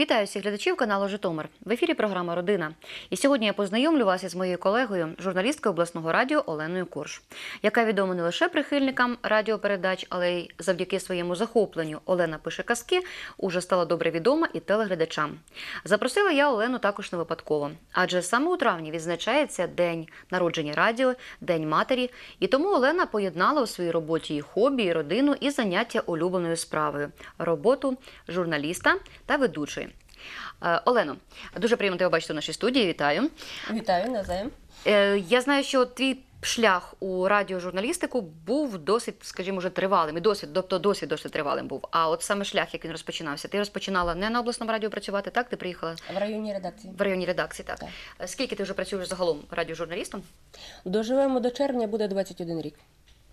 Вітаю всіх глядачів каналу Житомир. В ефірі програма Родина. І сьогодні я познайомлю вас із моєю колегою, журналісткою обласного радіо Оленою Корж, яка відома не лише прихильникам радіопередач, але й завдяки своєму захопленню Олена пише казки, уже стала добре відома і телеглядачам. Запросила я Олену також не випадково, адже саме у травні відзначається день народження радіо, День матері, і тому Олена поєднала у своїй роботі і хобі, і родину, і заняття улюбленою справою роботу журналіста та ведучої. Е, Олено, дуже приємно тебе бачити у нашій студії. Вітаю. Вітаю, навзаєм. Е, Я знаю, що твій шлях у радіожурналістику був досить, скажімо, вже тривалим. І досвід, тобто досвід досить тривалим був. А от саме шлях, як він розпочинався, ти розпочинала не на обласному радіо працювати, так? Ти приїхала В районній редакції. в районній редакції, так? Так. Е, Скільки ти вже працюєш загалом радіожурналістом? Доживемо до червня, буде 21 рік.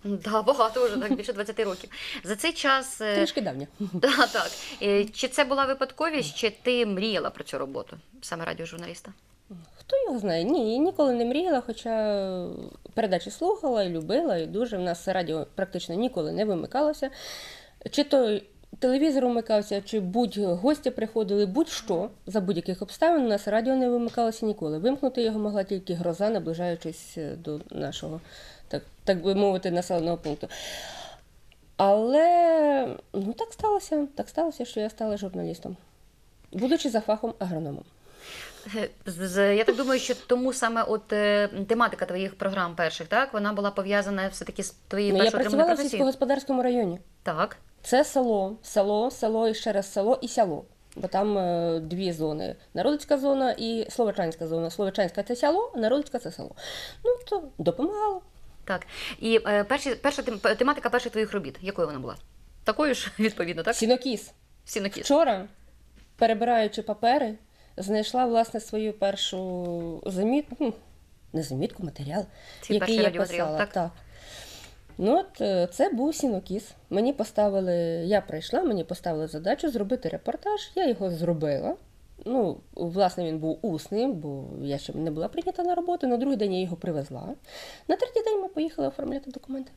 Да, багато вже так більше 20 років. За цей час е, Трішки давня. да, так. Е, Чи це була випадковість, чи ти мріяла про цю роботу, саме радіожурналіста? Хто його знає? Ні, ніколи не мріяла, хоча передачі слухала і любила, і дуже. В нас радіо практично ніколи не вимикалося. Чи то телевізор вмикався, чи будь-гості приходили, будь-що за будь-яких обставин у нас радіо не вимикалося ніколи. Вимкнути його могла тільки гроза, наближаючись е, до нашого, так, так би мовити, населеного пункту. Але ну так сталося, так сталося, що я стала журналістом, будучи за фахом агрономом. Е, Я так думаю, що тому саме от е, тематика твоїх програм перших, так вона була пов'язана все таки з твоєю Ну, я першою отриманою працювала в сільськогосподарському районі. Так. Це село, село, село і ще раз село і село. Бо там е, дві зони: Народицька зона і Словачанська зона. Словачанська це село, Народицька це село. Ну то допомагало. Так. І е, перші, перша тем- тематика перших твоїх робіт, якою вона була? Такою ж, відповідно, так? Сінокіс. Сінокіс. Вчора, перебираючи папери, знайшла власне свою першу замітку, ну, не замітку, матеріал, Твій який перший я радіоматеріал, писала. так? Так. Ну, от е, це був сінокіс. Мені поставили, я прийшла, мені поставили задачу зробити репортаж. Я його зробила. Ну, власне, він був усним, бо я ще не була прийнята на роботу. На другий день я його привезла. На третій день ми поїхали оформляти документи.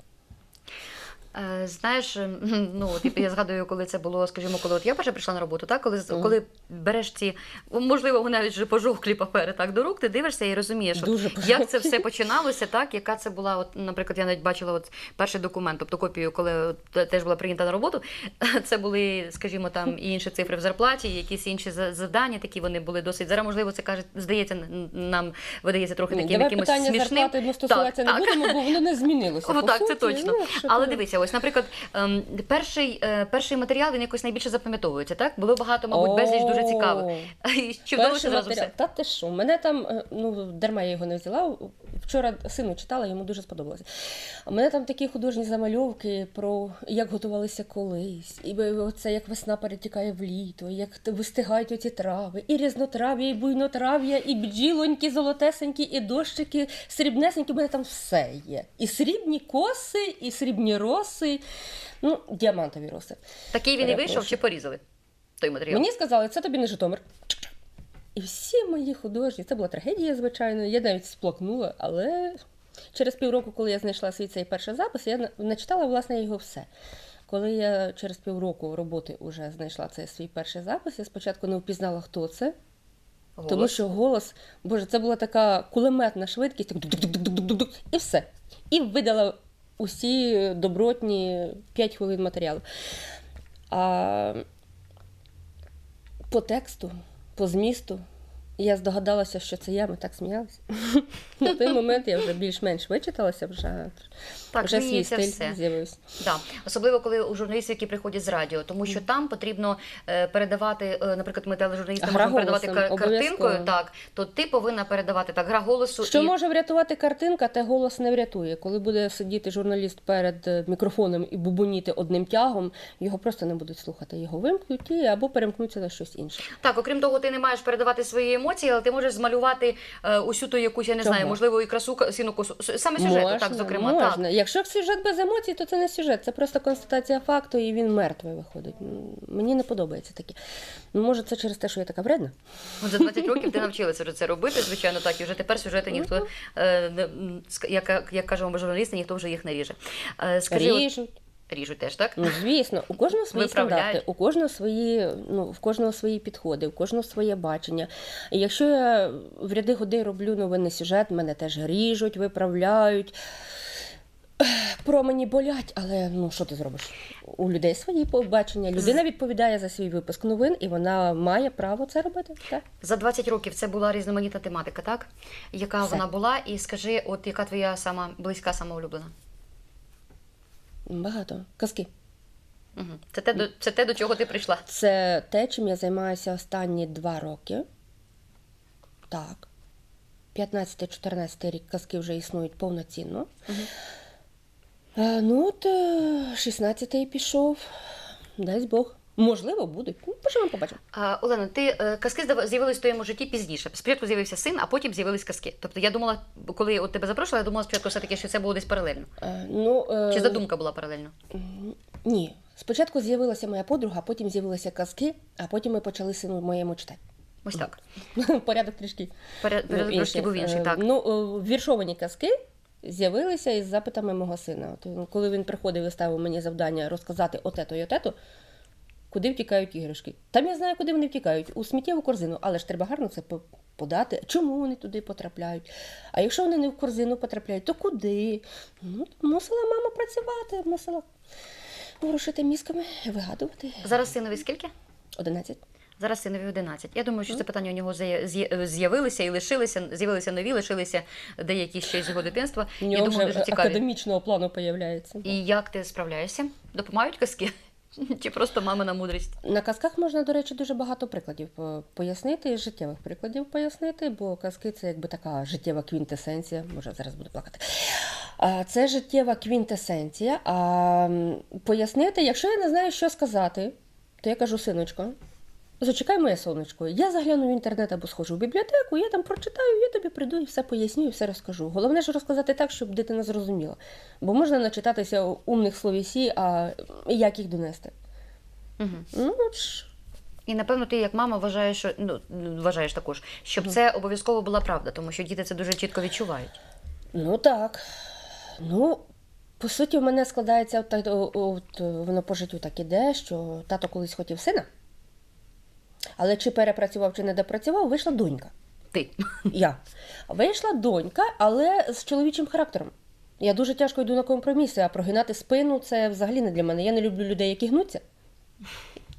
Е, Знаєш, ну от я згадую, коли це було, скажімо, коли от я перша прийшла на роботу, так коли Мгм. коли береш ці, можливо, вони навіть вже пожовклі папери так до рук, ти дивишся і розумієш, от, як це все починалося, так яка це була, от, наприклад, я навіть бачила от перший документ, тобто копію, коли от, теж була прийнята на роботу. Це були, скажімо, там і інші цифри в зарплаті, і якісь інші завдання, такі вони були досить. Зараз, можливо, це каже, здається, нам видається трохи таким Давай якимось питання смішним. зарплати стосуватися Так, не так. будемо, бо воно не змінилося. По так, це точно. Ну, Але дивися, ось, наприклад, ем, перший, е, перший матеріал він якось найбільше запам'ятовується, так? Було багато, мабуть, безліч дуже цікавих. О, І Чи вдалося Перший зразу матеріал. все? Та ти що? Мене там, е, ну дарма я його не взяла. Вчора сину читала, йому дуже сподобалося. У мене там такі художні замальовки про як готувалися колись, і це як весна перетікає в літо, як вистигають оці трави, і різнотрав'я, і буйнотрав'я, і бджілоньки золотесенькі, і дощики срібнесенькі. У мене там все є. І срібні коси, і срібні роси, ну, діамантові роси. Такий він і вийшов чи порізали той матеріал? Мені сказали, це тобі не Житомир. І всі мої художні, це була трагедія, звичайно. Я навіть сплакнула, але через півроку, коли я знайшла свій цей перший запис, я начитала власне його все. Коли я через півроку роботи вже знайшла цей свій перший запис, я спочатку не впізнала, хто це, Голос. тому що голос, боже, це була така кулеметна швидкість, так і все. І видала усі добротні 5 хвилин матеріалу. А по тексту, по змісту, я здогадалася, що це я, ми так сміялися. На той момент я вже більш-менш вичиталася, вже, Так, вже свій стиль все. з'явився. Да. Особливо, коли у журналістів, які приходять з радіо, тому що там потрібно е, передавати, е, наприклад, ми тележурналісти можемо передавати картинкою, так, то ти повинна передавати так, гра голосу Що і може врятувати картинка, те голос не врятує. Коли буде сидіти журналіст перед е, мікрофоном і бубоніти одним тягом, його просто не будуть слухати. Його вимкнуть і або перемкнуться на щось інше. Так, окрім того, ти не маєш передавати свої емоції, але ти можеш змалювати усю ту якусь, я не Чого? знаю, можливо, і красу ка- сінокосу. С- Саме сюжету, так, зокрема, можна. так. Якщо сюжет без емоцій, то це не сюжет, це просто констатація факту, і він мертвий виходить. Мені не подобається таке. Ну, може, це через те, що я така вредна. От за 20 років ти навчилася це робити, звичайно, так. І вже тепер сюжети ніхто, е, не- м, ск- як, як кажемо журналісти, ніхто вже їх не ріже. Е, Скажи, Ріжуть. ріжуть теж, так? Ну, звісно, у кожного свої стандарти, у кожного свої, ну, в кожного свої підходи, у кожного своє бачення. І якщо я в ряди годи роблю новинний сюжет, мене теж ріжуть, виправляють. Промені болять, але ну що ти зробиш? У людей свої побачення. Людина відповідає за свій випуск новин, і вона має право це робити. Так? За 20 років це була різноманітна тематика, так? Яка Все. вона була? І скажи, от яка твоя сама близька, сама улюблена? Багато. Казки. Угу. Це, те, до, це те, до чого ти прийшла. Це те, чим я займаюся останні два роки. Так. 15-14 рік казки вже існують повноцінно. Е, ну, от е, 16-й пішов. Дай Бог. Можливо, будуть. Ну, поживемо, побачимо. А, Олена, ти е, казки з'явились в твоєму житті пізніше. Спочатку з'явився син, а потім з'явились казки. Тобто я думала, коли от тебе запрошувала, я думала спочатку все-таки, що це було десь паралельно. Е, ну, е, Чи задумка була паралельно? Ні. Спочатку з'явилася моя подруга, потім з'явилися казки, а потім ми почали сину моєму читати. Ось так. Порядок трішки. Ну, перед був інший, Е, так. Ну, е, віршовані казки з'явилися із запитами мого сина. От, е, коли він приходив і ставив мені завдання розказати отето і отето, куди втікають іграшки. Там я знаю, куди вони втікають. У сміттєву корзину, але ж треба гарно це подати. Чому вони туди потрапляють? А якщо вони не в корзину потрапляють, то куди? Ну, мусила мама працювати, мусила ворушити мізками, вигадувати. Зараз синові скільки? 11. Зараз синові 11. Я думаю, що це питання у нього з'я- з'я- з'явилися і лишилися, з'явилися нові, лишилися деякі ще з його дитинства. У Я думаю, вже дуже цікаві. академічного плану появляється. І як ти справляєшся? Допомагають казки? Чи просто мамина мудрість? На казках можна, до речі, дуже багато прикладів по- пояснити, життєвих прикладів пояснити, бо казки це якби така життєва квінтесенція. Може, зараз буду плакати. Це життєва квінтесенція. А пояснити, якщо я не знаю, що сказати, то я кажу, синочко, зачекай моє сонечко. Я загляну в інтернет або схожу в бібліотеку, я там прочитаю, я тобі прийду і все поясню, і все розкажу. Головне ж розказати так, щоб дитина зрозуміла. Бо можна начитатися умних словісі, а як їх донести? Угу. Ну, от ж. І напевно ти як мама вважаєш, що ну вважаєш також, щоб це обов'язково була правда, тому що діти це дуже чітко відчувають. Ну так. Ну, по суті, в мене складається от, от, е, воно по життю так іде, що тато колись хотів сина, але чи перепрацював, чи не допрацював, вийшла донька. Ти Я. Вийшла донька, але з чоловічим характером. Я дуже тяжко йду на компроміси, а прогинати спину це взагалі не для мене. Я не люблю людей, які гнуться.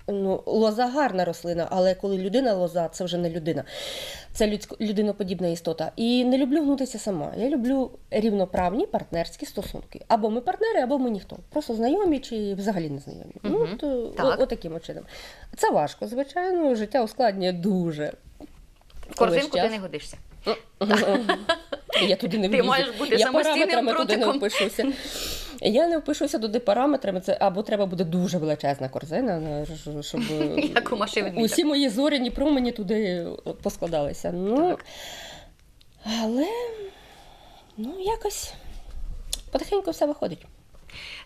Ну, лоза гарна рослина, але коли людина лоза, це вже не людина. Це людсько, людиноподібна істота. І не люблю гнутися сама. Я люблю рівноправні партнерські стосунки. Або ми партнери, або ми ніхто. Просто знайомі чи взагалі не знайомі. Ну, Мгм. от, о- Так. отаким чином. Це важко, звичайно, життя ускладнює дуже. в корзинку ти не годишся. Я туди не Ти маєш бути я самостійним туди не впишуся. Я не впишуся туди параметрами, це або треба буде дуже величезна корзина, щоб Як у усі мої зоряні промені туди поскладалися. Ну, Так. але ну, якось потихеньку все виходить.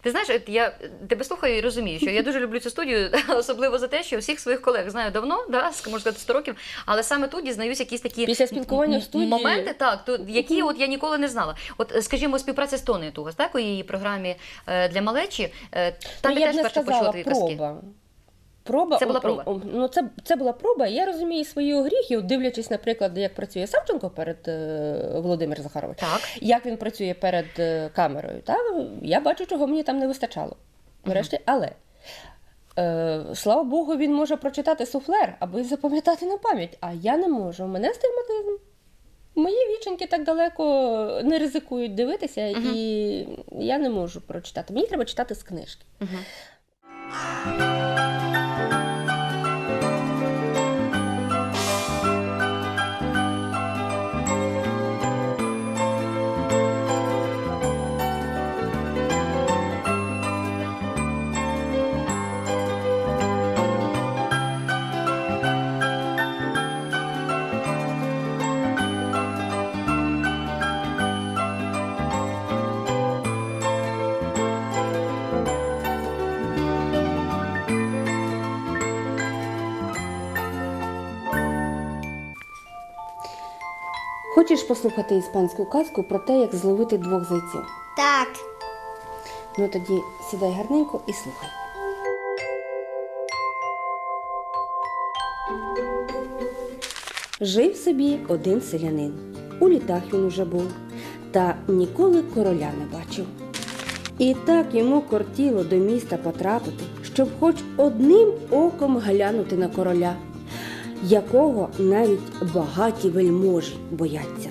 Ти знаєш, от я тебе слухаю і розумію, що я дуже люблю цю студію, особливо за те, що всіх своїх колег знаю давно, да, можна сказати, 100 років, але саме тут дізнаюся якісь такі Після спілкування в студії- моменти, так, то, які от я ніколи не знала. От, скажімо, співпраця з Тонею Тугас, так, у її програмі е, для малечі, е, там ну, я я теж не перше почула твої казки. Проба. Це була проба? о- Ну, це, це була проба. Я розумію свої огріхи, дивлячись, наприклад, як працює Савченко перед е, Володимир Захарович. Так. як він працює перед е, камерою. Та? Я бачу, чого мені там не вистачало. Врешті, але. Е, слава Богу, він може прочитати суфлер аби запам'ятати на пам'ять, а я не можу. У мене стигматизм. Мої віченьки так далеко не ризикують дивитися, Мгм. і я не можу прочитати. Мені треба читати з книжки. Угу. Хочеш послухати іспанську казку про те, як зловити двох зайців? Так, Ну тоді сідай гарненько і слухай. Жив собі один селянин. У літах він уже був, та ніколи короля не бачив. І так йому кортіло до міста потрапити, щоб хоч одним оком глянути на короля, якого навіть багаті вельможі бояться.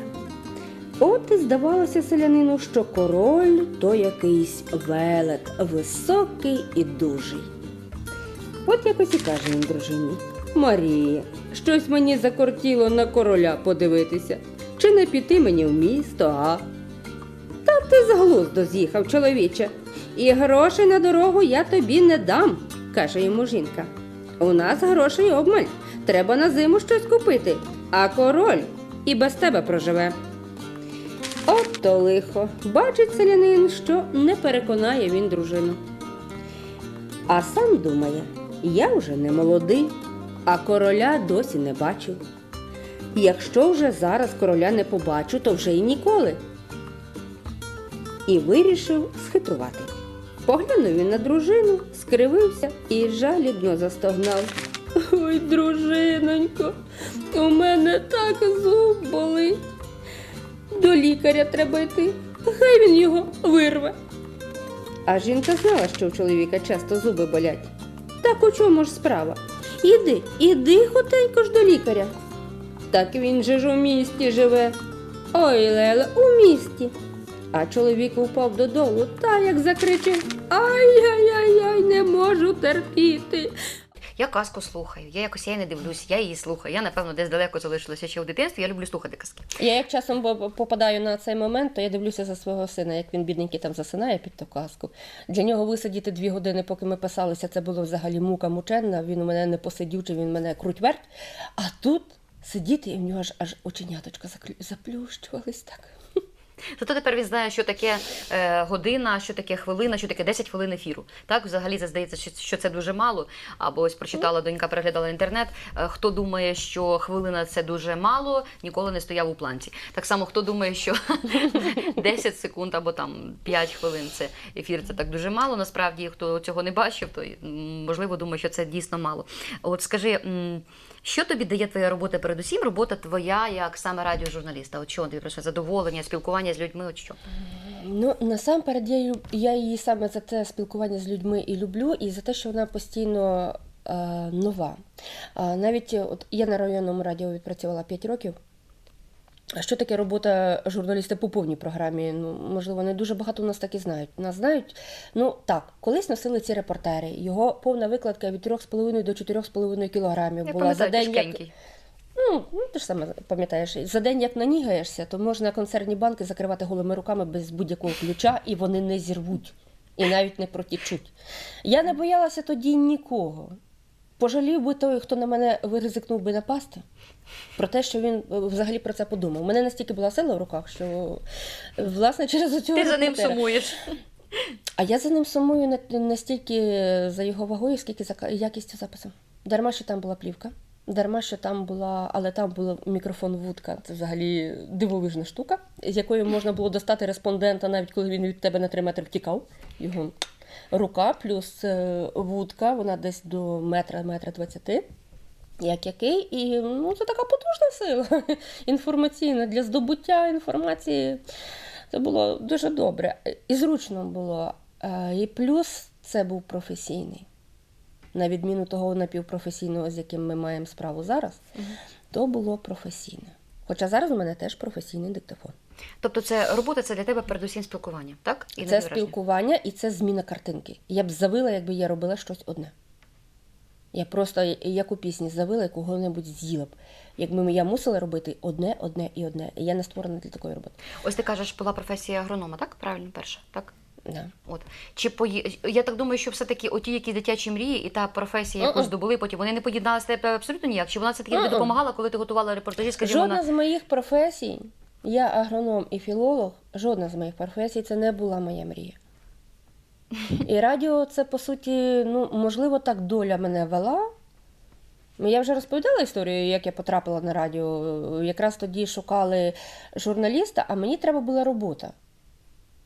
От і здавалося селянину, що король то якийсь велет, високий і дужий. От якось і каже він дружині. Марія, щось мені закортіло на короля подивитися. Чи не піти мені в місто, а? Та ти з глузду з'їхав, чоловіче. І грошей на дорогу я тобі не дам, каже йому жінка. У нас грошей обмаль. Треба на зиму щось купити, а король і без тебе проживе. От то лихо. Бачить селянин, що не переконає він дружину. А сам думає, я вже не молодий, а короля досі не бачив. Якщо вже зараз короля не побачу, то вже й ніколи. І вирішив схитрувати. Поглянув він на дружину, скривився і жалібно застогнав. Ой, дружинонько, у мене так зуб болить. До лікаря треба йти, хай він його вирве. А жінка знала, що у чоловіка часто зуби болять. Так у чому ж справа? Іди, іди хотенько ж до лікаря. Так він же ж у місті живе. Ой, Леле, у місті. А чоловік упав додолу та як закричав Ай-яй-яй, не можу терпіти. Я казку слухаю. Я якось я її не дивлюсь, я її слухаю. Я, напевно, десь далеко залишилася ще у дитинстві. Я люблю слухати казки. Я як часом попадаю на цей момент, то я дивлюся за свого сина, як він бідненький там засинає під ту казку. Для нього висидіти дві години, поки ми писалися, це було взагалі мука мученна. Він у мене не посидючий, він мене круть верть. А тут сидіти, і в нього аж аж оченяточка заплющувались так. Зато тепер він знає, що таке е, година, що таке хвилина, що таке 10 хвилин ефіру. Так, взагалі це здається, що, це дуже мало. Або ось прочитала донька, переглядала інтернет. Е, хто думає, що хвилина це дуже мало, ніколи не стояв у планці. Так само, хто думає, що 10 секунд або там 5 хвилин це ефір, це так дуже мало. Насправді, хто цього не бачив, то можливо думає, що це дійсно мало. От скажи. Що тобі дає твоя робота? Передусім, робота твоя як саме радіожурналіста? От що тобі прийшло? Задоволення, спілкування з людьми? От що? Ну, насамперед, я, я її саме за те спілкування з людьми і люблю, і за те, що вона постійно е, нова. Навіть е, от я на районному радіо відпрацювала 5 років. А що таке робота журналіста по повній програмі? Ну, можливо, не дуже багато у нас так і знають. Нас знають. Ну так, колись носили ці репортери. Його повна викладка від 3,5 до 4,5 кілограмів була за день. Як... Ну, ну, ти ж саме пам'ятаєш, за день як нанігаєшся, то можна консервні банки закривати голими руками без будь-якого ключа, і вони не зірвуть, і навіть не протічуть. Я не боялася тоді нікого. Пожалів би той, хто на мене ризикнув би напасти, про те, що він е, взагалі про це подумав. У мене настільки була сила в руках, що власне через цього. Ти за ним сумуєш. А я за ним сумую не за його вагою, скільки за якістю запису. Дарма, що там була плівка, дарма, що там була, але там був мікрофон вудка. Це взагалі дивовижна штука, з якою можна було достати респондента, навіть коли він від тебе на 3 метри втікав. Його рука плюс е, вудка, вона десь до метра, метра двадцяти. Як який, і ну, це така потужна сила інформаційна для здобуття інформації. Це було дуже добре і зручно було. Е, І плюс це був професійний. На відміну того напівпрофесійного, з яким ми маємо справу зараз, то було професійне. Хоча зараз у мене теж професійний диктофон. Тобто, це робота це для тебе передусім спілкування, так? І це спілкування і це зміна картинки. Я б завила, якби я робила щось одне. Я просто як у пісні завила і кого-небудь з'їла б. Якби я мусила робити одне, одне і одне. Я не створена для такої роботи. Ось ти кажеш, була професія агронома, так? Правильно, перша, так? Да. От чи пої... я так думаю, що все-таки оті, які дитячі мрії, і та професія, яку Мгм. здобули потім, вони не поєдналися тебе абсолютно ніяк. Чи вона все таки тобі Мгм. допомагала, коли ти готувала репортажі? Скажімо, Жодна на з моїх професій, я агроном і філолог, жодна з моїх професій це не була моя мрія. І радіо це, по суті, ну, можливо, так доля мене вела. Я вже розповідала історію, як я потрапила на радіо. Якраз тоді шукали журналіста, а мені треба була робота.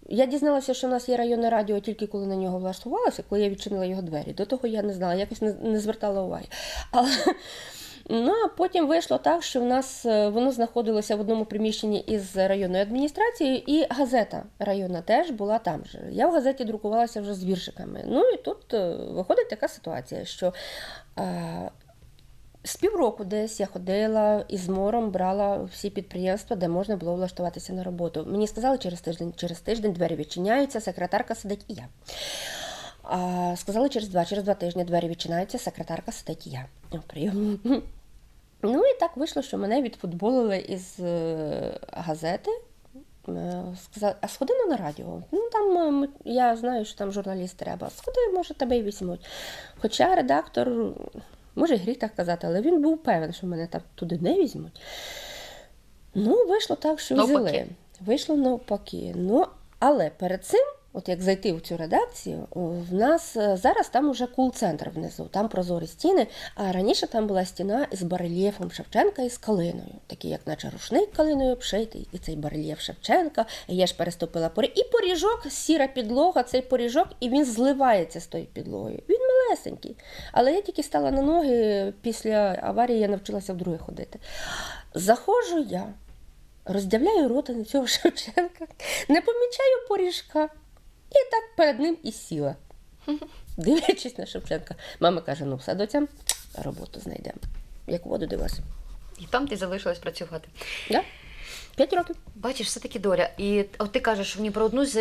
Я дізналася, що в нас є районне радіо тільки коли на нього влаштувалася, коли я відчинила його двері. До того я не знала, якось не звертала уваги. Але ну а потім вийшло так, що в нас е, воно знаходилося в одному приміщенні із районною адміністрацією, і газета районна теж була там же. Я в газеті друкувалася вже з віршиками. Ну і тут е, виходить така ситуація, що. е, з півроку десь я ходила і з мором брала всі підприємства, де можна було влаштуватися на роботу. Мені сказали через тиждень, через тиждень двері відчиняються, секретарка сидить і я. А, сказали через два, через два тижні двері відчиняються, секретарка сидить і я. Ну і так вийшло, що мене відфутболили із е, газети. Е, Сказали, а сходи ну, на радіо. Ну там е, я знаю, що там журналіст треба. Сходи, може, тебе і візьмуть. Хоча редактор, може, гріх так казати, але він був певен, що мене там туди не візьмуть. Ну, вийшло так, що взяли. Вийшло навпаки. Ну, але перед цим, от як зайти в цю редакцію, в нас е, зараз там уже кул-центр внизу, там прозорі стіни, а раніше там була стіна з барельєфом Шевченка і з калиною, такий, як наче рушник калиною обшитий, і цей барельєф Шевченка. Я ж переступила поріг. І поріжок, сіра підлога, цей поріжок, і він зливається з тою підлогою. Він малесенький. Але я тільки стала на ноги після аварії, я навчилася вдруге ходити. Заходжу я, роздявляю рота на цього Шевченка, не помічаю поріжка. І так перед ним і сіла. Дивлячись на Шевченка. Мама каже: ну все доця, роботу знайдемо. Як воду дивилася. І там ти залишилась працювати. Да? П'ять років. Бачиш, все таки доля. І от ти кажеш, ні про одну з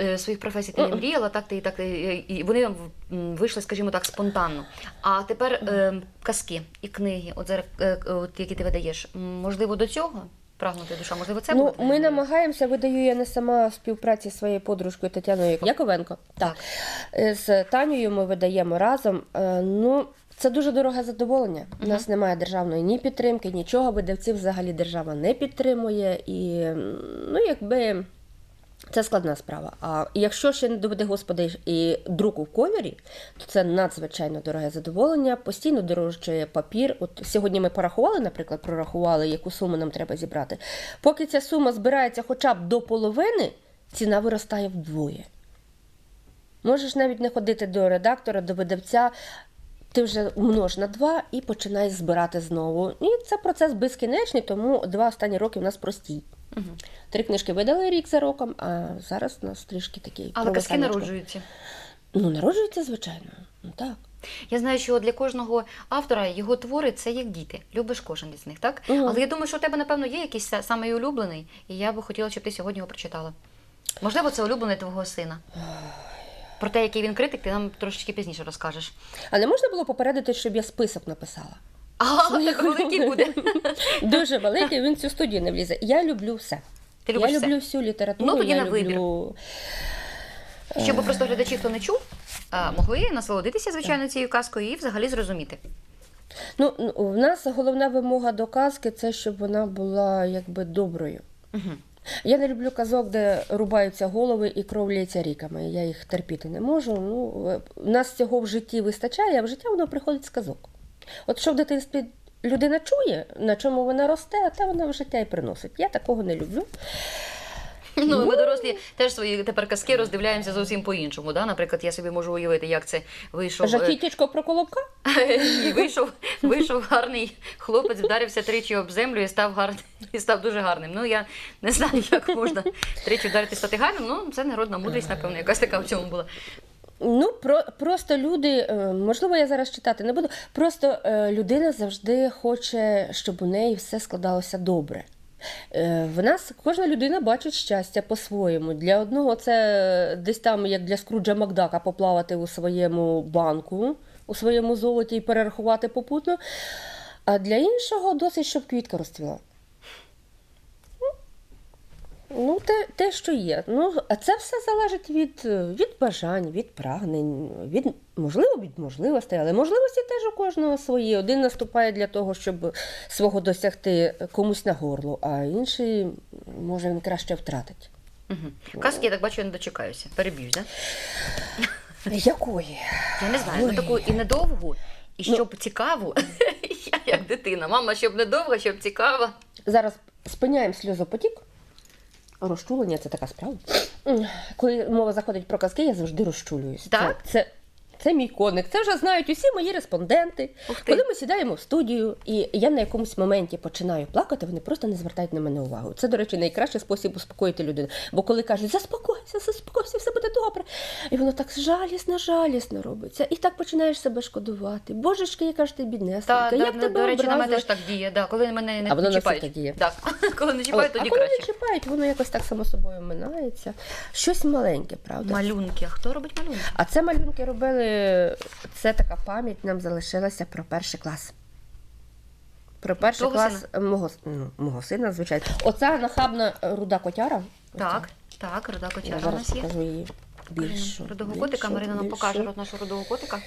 е, своїх професій ти не мріяла, так ти і так і, і вони вийшли, скажімо так, спонтанно. А тепер е, казки і книги, от зараз, е, от які ти видаєш, можливо, до цього прагнути душа, можливо, це ну, буде? ми намагаємося, видаю я не сама в співпраці зі своєю подружкою Тетяною Яковенко. Так. Е, З Танією ми видаємо разом. Е, Ну, це дуже дороге задоволення. У нас немає державної ні підтримки, нічого. Видавців взагалі держава не підтримує. І ну, якби. Це складна справа. А якщо ще не доведе Господи і друку в кольорі, то це надзвичайно дороге задоволення. Постійно дорожчає папір. От сьогодні ми порахували, наприклад, прорахували, яку суму нам треба зібрати. Поки ця сума збирається хоча б до половини, ціна виростає вдвоє. Можеш навіть не ходити до редактора, до видавця. Ти вже множ на два і починай збирати знову. І це процес безкінечний, тому два останні роки у нас простій. Мгм. Три книжки видали рік за роком, а зараз у нас трішки такий. Але казки народжуються. Ну, народжується, звичайно. Ну так. Я знаю, що для кожного автора його твори це як діти. Любиш кожен із них, так? Мгм. Але я думаю, що у тебе, напевно, є якийсь са- самий улюблений, і я би хотіла, щоб ти сьогодні його прочитала. Можливо, це улюблений твого сина. Про те, який він критик, ти нам трошечки пізніше розкажеш. А не можна було попередити, щоб я список написала? А, так великий буде. Дуже великий, він в цю студію не влізе. Я люблю все. Ти я любиш все? люблю всю літературу. Ну, тоді я на вибір. люблю... Щоб просто глядачі, хто не чув, а, могли насолодитися, звичайно, цією казкою і взагалі зрозуміти. Ну, в нас головна вимога до казки це щоб вона була якби доброю. Угу. Я не люблю казок, де рубаються голови і кров лється ріками. Я їх терпіти не можу. Ну, е, в нас цього в житті вистачає, а в життя воно приходить з казок. От що в дитинстві людина чує, на чому вона росте, а те вона в життя і приносить. Я такого не люблю. Ну, ми дорослі теж свої тепер казки роздивляємося зовсім по-іншому. Да? Наприклад, я собі можу уявити, як це вийшов. е, Жахітічко про колобка? І вийшов, вийшов гарний хлопець, вдарився тричі об землю і став гарним, і став дуже гарним. Ну я не знаю, як можна тричі вдарити стати гарним. Ну це народна мудрість, напевно, якась така в цьому була. Ну, про, просто люди, е, можливо, я зараз читати не буду. Просто е, людина завжди хоче, щоб у неї все складалося добре. Е, В нас кожна людина бачить щастя по-своєму. Для одного це десь там, як для Скруджа Макдака, поплавати у своєму банку, у своєму золоті і перерахувати попутно. А для іншого досить, щоб квітка розцвіла. Ну, те, те, що є. Ну, а це все залежить від, від бажань, від прагнень, від можливо, від можливостей, але можливості теж у кожного свої. Один наступає для того, щоб свого досягти комусь на горло, а інший може він краще втратить. Угу. Казки, я так бачу, я не дочекаюся. Переб'юсь, да? Якої? Я не знаю, ну таку і недовгу, і Ну. щоб цікаву. Я як дитина. Мама, щоб недовга, щоб цікава. Зараз спиняємо сльозопотік. Розчулення це така справа. Коли мова заходить про казки, я завжди розчулююсь. Так? Це, це, це мій коник. Це вже знають усі мої респонденти. Коли ми сідаємо в студію, і я на якомусь моменті починаю плакати, вони просто не звертають на мене увагу. Це, до речі, найкращий спосіб успокоїти людину. Бо коли кажуть, заспокойся, заспокойся, все буде добре. І воно так жалісно, жалісно робиться. І так починаєш себе шкодувати. Божечки, яка ж ти біднесенька, як да, тебе до речі, на мене теж так діє. Да, коли мене не, А воно чіпають. так діє. Так. Коли не чіпають, От, тоді а коли краще. не чіпають, воно якось так само собою минається. Щось маленьке, правда? Малюнки. А хто робить малюнки? А це малюнки робили. Це така пам'ять нам залишилася про перший клас. Про перший Твого клас мого, ну, мого сина, звичайно. Оця нахабна руда котяра. Так, так, рода Я котяра у нас є. покажу її більшу. Рудого більшу, котика, Марина нам більшу. покаже род нашого рудого котика.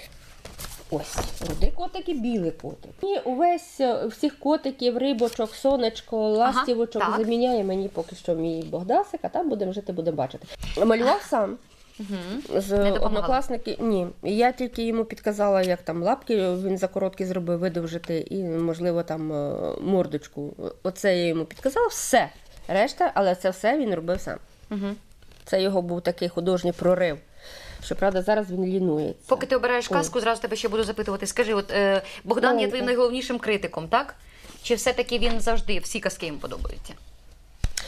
Ось, рудий котик і білий котик. І увесь е, всіх котиків, рибочок, сонечко, ластівочок так. заміняє мені поки що мій Богдасик, а там будемо жити, будемо бачити. Малював сам. Угу. З однокласники ні. Я тільки йому підказала, як там лапки він за короткі зробив видовжити, і, можливо, там е, мордочку. Оце я йому підказала. Все. Решта, але це все він робив сам. Угу. Це його був такий художній прорив. Щоправда, зараз він лінується. Поки ти обираєш казку, зразу тебе ще буду запитувати. Скажи, от е, Богдан є твоїм найголовнішим критиком, так? Чи все-таки він завжди всі казки йому подобаються?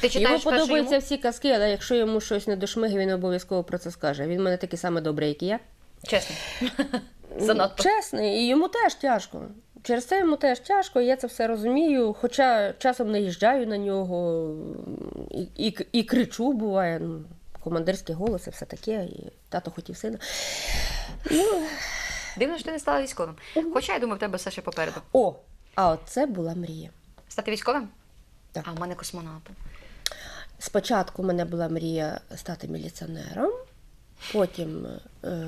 Ти Йому читаєш першу подобаються йому? всі казки, але якщо йому щось не дошмиги, він обов'язково про це скаже. Він в мене такий самий добрий, як і я. Чесно. Занадто. Чесний, і йому теж тяжко. Через це йому теж тяжко, я це все розумію. Хоча часом наїжджаю на нього і, і, і кричу, буває. Ну, командирський голос і все таке, і тато хотів сина. Ну, Дивно, що ти не стала військовим. Хоча я думаю, в тебе все ще попереду. о, а оце була мрія. Стати військовим? Так. А в мене космонавтом. Спочатку в мене була мрія стати міліціонером, потім, е,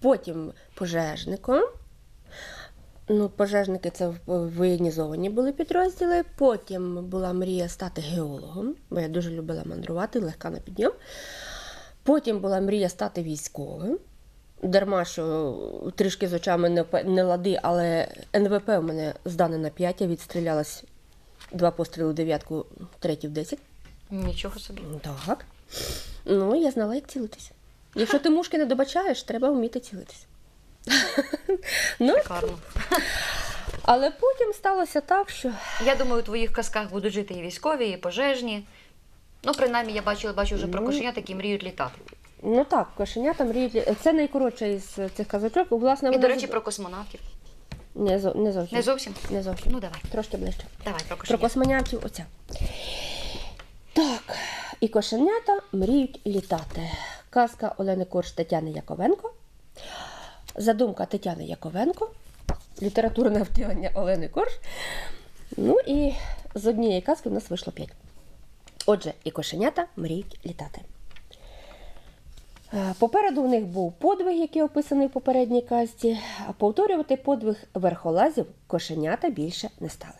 потім пожежником. Ну, пожежники це воєнізовані були підрозділи. Потім була мрія стати геологом, бо я дуже любила мандрувати, легка на підйом. Потім була мрія стати військовим. Дарма, що трішки з очами не, не лади, але НВП у мене здане на 5, я відстрілялась два постріли в дев'ятку, третій в 10. Нічого собі. Так. Ну, я знала, як цілитись. Якщо ти мушки не добачаєш, треба вміти цілитись. ну, Шикарно. але потім сталося так, що Я думаю, у твоїх казках будуть жити і військові, і пожежні. Ну, принаймні, я бачила, бачу вже про Ну. кошенят, які мріють літати. ну так, кошенята мріють. лі- Це найкоротше із цих казочок. Власне, І, вони до речі, про космонавтів. Не, зо- не зовсім. Не зовсім? Не зовсім. Ну, давай. Трошки ближче. Давай про Про космонавтів оця. Так, і кошенята мріють літати. Казка Олени Корж Тетяни Яковенко. Задумка Тетяни Яковенко. Літературне втілення Олени Корж. Ну і з однієї казки в нас вийшло п'ять. Отже, і кошенята мріють літати. Е, Попереду в них був подвиг, який описаний в попередній казці, а повторювати подвиг верхолазів кошенята більше не стали.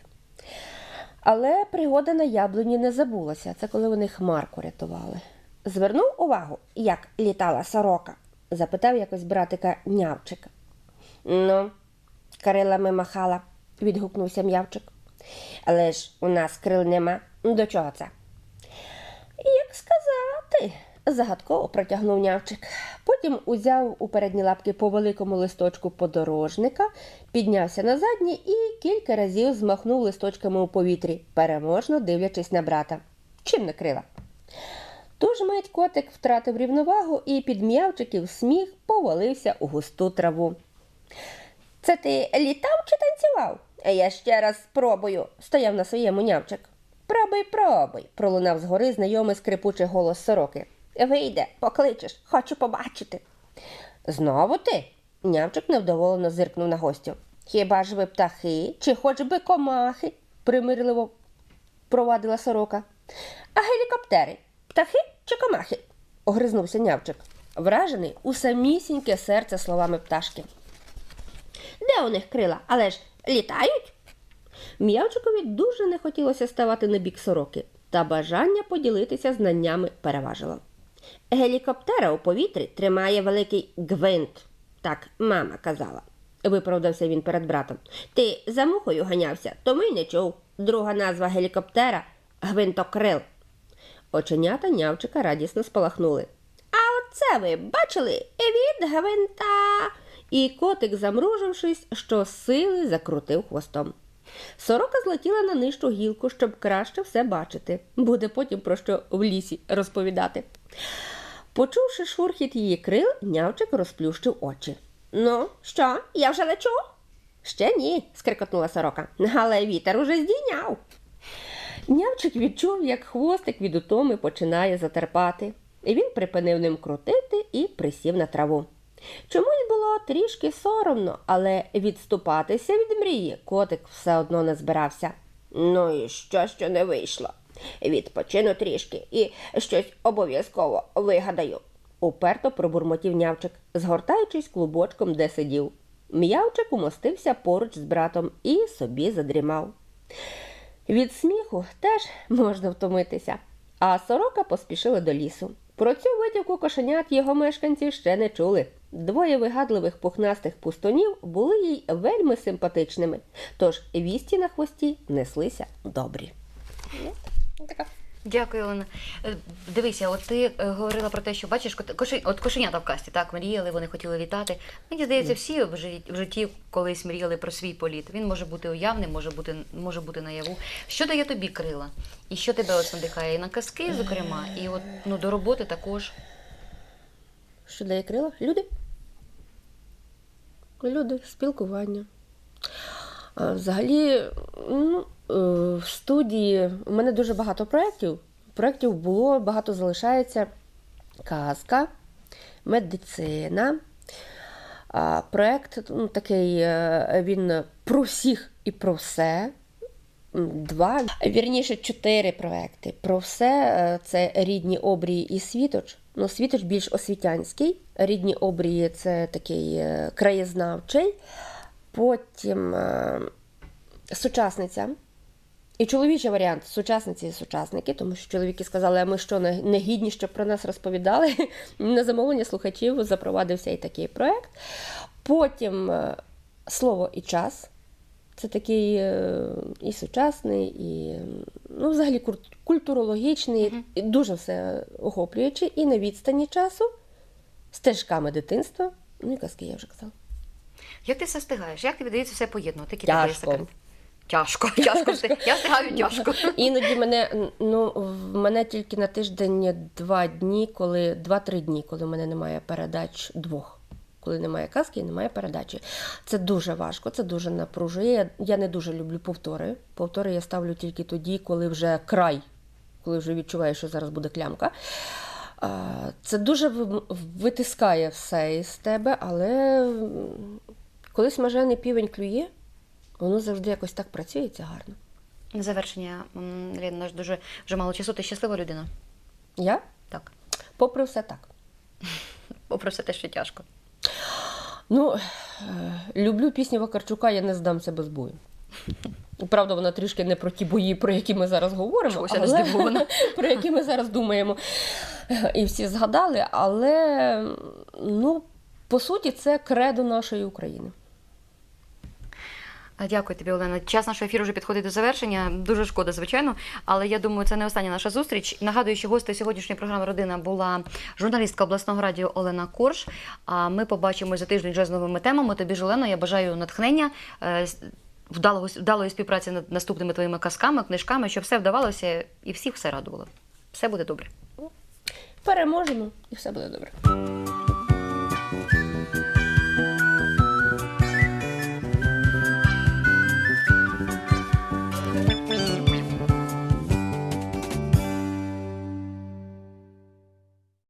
Але пригода на яблуні не забулася. Це коли вони хмарку рятували. Звернув увагу, як літала сорока? запитав якось братика нявчик. Ну, крилами махала, відгукнувся м'явчик. Але ж у нас крил нема. До чого це? Як сказати? Загадково протягнув нявчик. Потім узяв у передні лапки по великому листочку подорожника, піднявся на задні і кілька разів змахнув листочками у повітрі, переможно дивлячись на брата. Чим не крила? Тож мить котик втратив рівновагу і під м'явчиків сміх повалився у густу траву. Це ти літав чи танцював? Я ще раз спробую, стояв на своєму нявчик. Пробуй, пробуй, пролунав згори знайомий скрипучий голос сороки. Вийде, покличеш, хочу побачити. Знову ти? Нявчик невдоволено зиркнув на гостю. Хіба ж ви птахи, чи хоч би комахи? примирливо провадила сорока. А гелікоптери птахи чи комахи? огризнувся нявчик, вражений у самісіньке серце словами пташки. Де у них крила? Але ж літають? М'явчикові дуже не хотілося ставати на бік сороки, та бажання поділитися знаннями переважило. Гелікоптера у повітрі тримає великий гвинт, так мама казала, виправдався він перед братом. Ти за мухою ганявся, тому й не чув. Друга назва гелікоптера гвинтокрил. Оченята нявчика радісно спалахнули. А оце ви бачили від гвинта. І котик, замружившись, щосили закрутив хвостом. Сорока злетіла на нижчу гілку, щоб краще все бачити. Буде потім про що в лісі розповідати. Почувши шурхіт її крил, нявчик розплющив очі. Ну, що, я вже лечу? Ще ні, скрикотнула сорока. Але вітер уже здійняв. Нявчик відчув, як хвостик від утоми починає затерпати. Він припинив ним крутити і присів на траву. Чомусь було трішки соромно, але відступатися від мрії котик все одно не збирався. Ну і що, що не вийшло? Відпочину трішки і щось обов'язково вигадаю. Уперто пробурмотів нявчик, згортаючись клубочком, де сидів. М'явчик умостився поруч з братом і собі задрімав. Від сміху теж можна втомитися. А сорока поспішила до лісу. Про цю витівку кошенят його мешканці ще не чули. Двоє вигадливих пухнастих пустунів були їй вельми симпатичними, тож вісті на хвості неслися добрі. Така. Дякую, Олена. Е, Дивися, от ти е, говорила про те, що бачиш, коши, от кошенята в касті, так, мріяли, вони хотіли літати. Мені здається, всі в житті, колись мріяли про свій політ. Він може бути уявним, може бути, може бути наяву. Що дає тобі крила? І що тебе от надихає? І на казки, зокрема, і от ну, до роботи також. Що дає крила? Люди. Люди, спілкування. А взагалі, ну, в студії у мене дуже багато проєктів. Проєктів було, багато залишається. Казка, медицина. Проєкт ну, такий, е, він про всіх і про все. Два, вірніше, чотири проекти. Про все е, це рідні обрії і світоч. Ну, світоч більш освітянський. Рідні обрії це такий е, краєзнавчий. Потім е, сучасниця. І чоловічий варіант сучасниці і сучасники, тому що чоловіки сказали, а ми що не, гідні, щоб про нас розповідали. На замовлення слухачів запровадився і такий проект. Потім е, слово і час. Це такий е, і сучасний, і ну, взагалі культурологічний, і дуже все охоплюючий, і на відстані часу, стежками дитинства. Ну і казки, я вже казала. Як ти все встигаєш? Як тобі дається все поєднувати? Тяжко. Тяжко, тяжко. Я встигаю тяжко. Іноді мене ну в мене тільки на тиждень два дні, коли два-три дні, коли в мене немає передач двох. Коли немає казки і немає передачі. Це дуже важко, це дуже напружує. Я, не дуже люблю повтори. Повтори я ставлю тільки тоді, коли вже край, коли вже відчуваю, що зараз буде клямка. Це дуже витискає все із тебе, але м, коли смажений півень клює, воно завжди якось так працює, це гарно. На завершення, Лін, наш дуже вже мало часу. Ти щаслива людина? Я? Так. Попри все так. Попри все те, що тяжко. Ну, е, люблю пісню Вакарчука, я не здамся без бою. Правда, вона трішки не про ті бої, про які ми зараз говоримо, Чогось я не про які ми зараз думаємо. І всі згадали, але ну, по суті, це кредо нашої України. Дякую тобі, Олена. Час нашого ефіру вже підходить до завершення. Дуже шкода, звичайно. Але я думаю, це не остання наша зустріч. Нагадую, що гостею сьогоднішньої програми Родина була журналістка обласного радіо Олена Корж. А ми побачимось за тиждень вже з новими темами. Тобі ж, Олено, я бажаю натхнення. е, Вдалого, вдалої співпраці над наступними твоїми казками, книжками, щоб все вдавалося і всіх все радувало. Все буде добре. Переможемо і все буде добре.